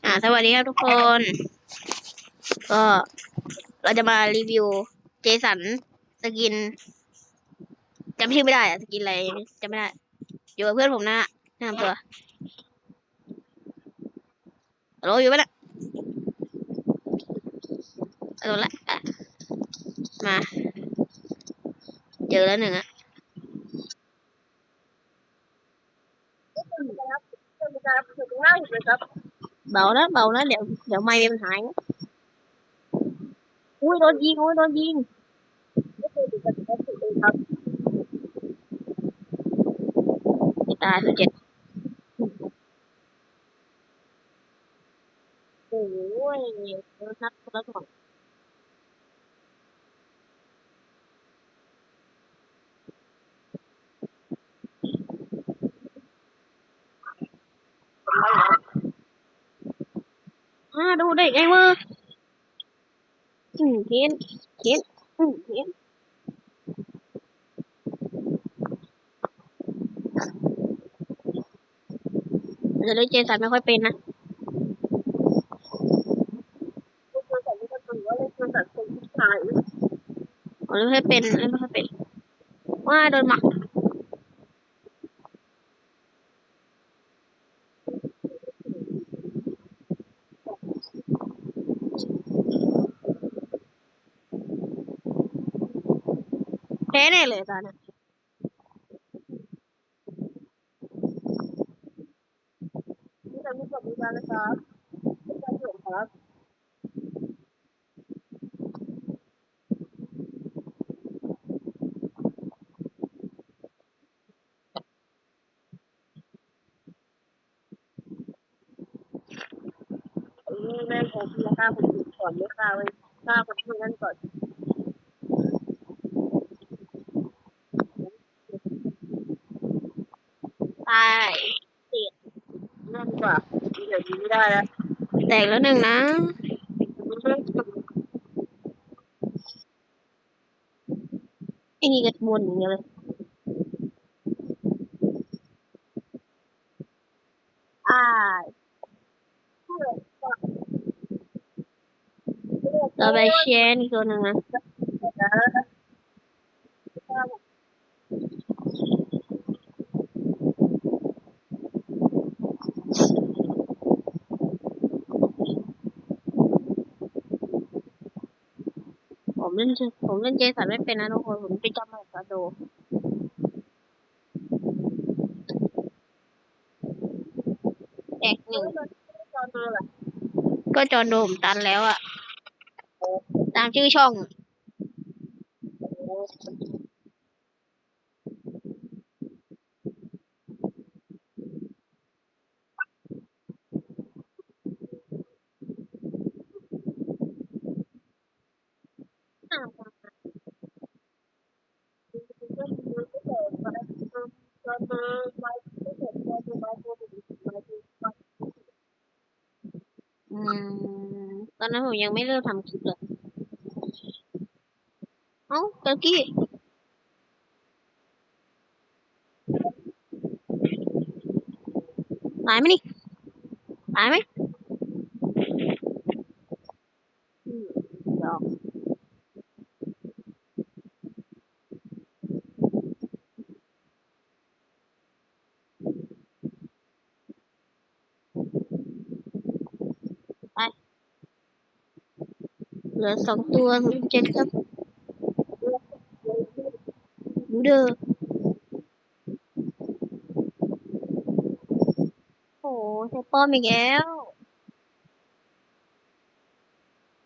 อ่า สวัสดีครับทุกคน ก็เราจะมารีวิวเจสันสกินจำชื่อไม่ได้อะสกินอะไรจำไม่ได้ อยู่กับเพื่อนผมนะแนะนำตัวฮัลโหลอยู่ปะเนะฮัลโหลละอะมา เจอแล้วหนึ่งอะเบาแล้วเบาแล้วเดี๋ยวเดี๋ยวไม่เป็ นปัญหาอีกอุ้ยโดนยิงอุ้ยโดนยิงไม่ตายสุดเจ็ดโอ้ยโดนนัดคนละสองอ่าดูได้ไงวะอืมเห็นเห็นอืมเห็นจะเล่นเจสันไม่ค่อยเป็นนะอ๋อเล่นไม่ค่อยเป็นเล่นไม่ค่อยเป็น ว่าโดนหมัก แน่เลยตอนนี้นแม่ผมพี่ฆ่าคนอื่นก่อนไม่ฆ่าไว้ฆ่าคนที่นั่นก่อน ตาย นั่นดีกว่าเดี๋ยวนี้ไม่ได้แล้วแตกแล้วหนึ่งนะไอ้นี่ก็วนอย่างเดียวเลยอ่าต่อไปเชนอีกตัวหนึ่งนะ ผมเล่นเจผมเล่นเจสันไม่เป็นนะทุกคน ผมไปจำมาจากโดแตกหนึ่งตอนนี้แหละก็จอโดผมตันแล้วอะตามชื่อช่อง อืม ตอนนั้นผมยังไม่เริ่มทำคลิปเลย เอ้าเกอร์กี้ ตายไหมนี่ ตายไหมอืมยอมไป เห ลือสองตัวคุณเจนครับดูเด้อโอ้ใช้ป้อมอีกแล้ว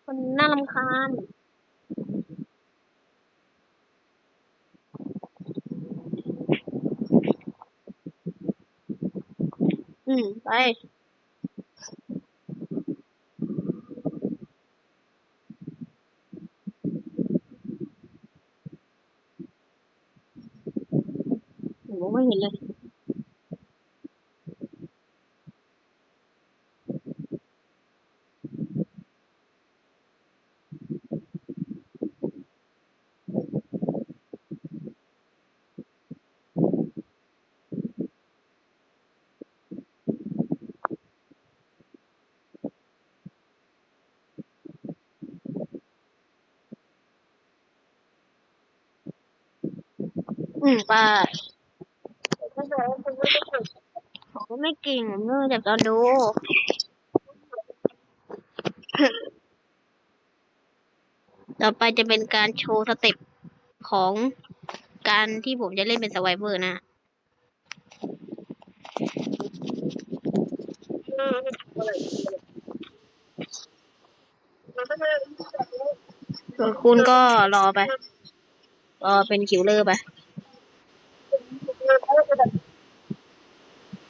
มันน่ารำคาญอืม mình muốn máy nhìn lên Ừ, và ไม่เก่งผมเนื่องจากตอนดูต่อไปจะเป็นการโชว์สเต็ปของการที่ผมจะเล่นเป็นสไวเวอร์นะอะไรมันไม่ได้ส่วนคุณก็รอไป รอเป็นคิวเลอร์ไป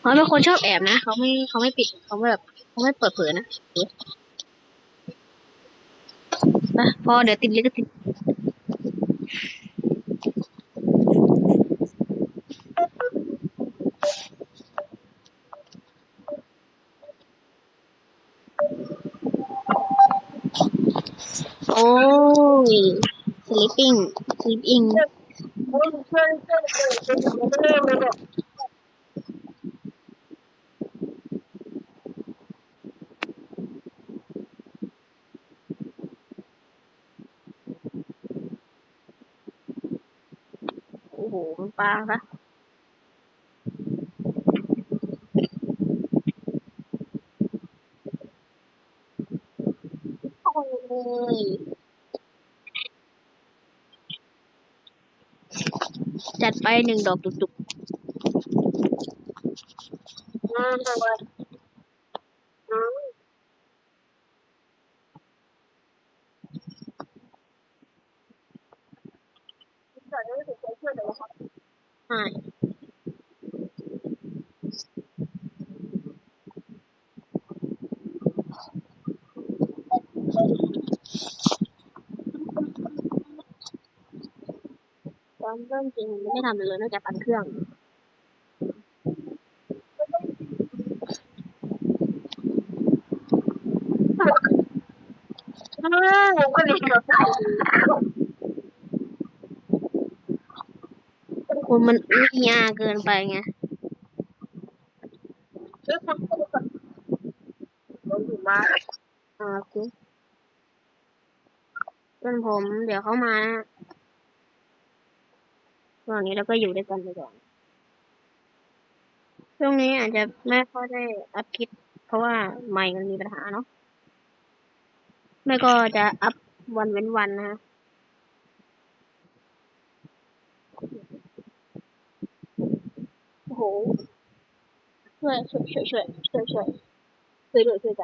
เขาเป็นคนชอบแอบนะ เขาไม่เขาไม่ปิดเขาไม่แบบเขาไม่เปิดเผยนะไปพอเดี๋ยวติดเลิขสิทธิ์โอ้ย sleeping sleeping มันเชื่อเชื่อเลยมันไม่ได้เลยเนี่ย โอ้โห มันปลาปะโอ้ยจัดไปหนึ่งดอกจุกอืมแต่ว่าอืมแต่ไม่ถึงเชื่อเลยว่า ๆ ใช่ตอนเริ่มจริงไม่ได้ทำเลยนอกจากปั่นเครื่องอืมก็ดีกับ ครคุณมันอุ้ยยาเกินไปไงเอ้ยคุณก็แบบเราอยู่มาอ่าโอเคเพื่อนผม เดี๋ยวเขามานะตอนนี้เราก็อยู่ด้วยกันไปก่อน ช่วงนี้อาจจะไม่ค่อยได้อัพคลิปเพราะว่าไมค์มันมีปัญหาเนาะ ไม่ก็จะอัพวันเว้นวันนะฮะ โอ้โหช่วยช่วยช่วยช่วยช่วยช่วยช่วยด้วยช่วย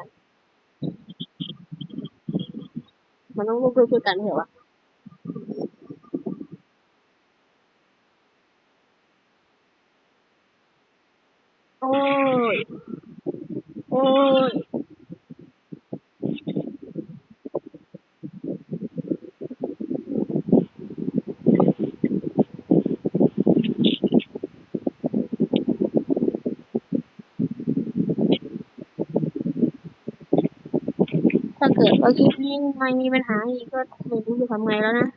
กันมันต้องร่วมด้วยช่วยกันไม่เหรอวะโอ้ยโอ้ยถ้าเกิดว่าคลิปนี้ไม่มีปัญหาอีกก็ไม่รู้จะทำไงแล้วนะ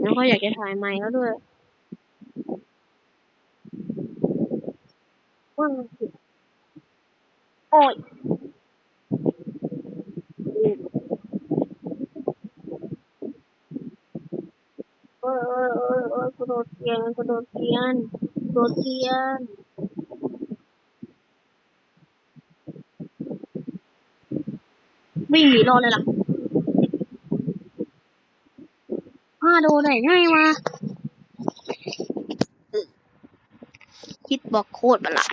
แล้วก็อยากจะถ่ายใหม่แล้วด้วยว่ามันผิดโอ้ยโอ้ยโอ้ยโอ้ยโอ้ยกระโดดเกียนกระโดดเกียนกระโดดเกียน วิ่งหนีรอเลยล่ะห้าโดนได้ง่ายมาคิดบอกโคตรประหลาด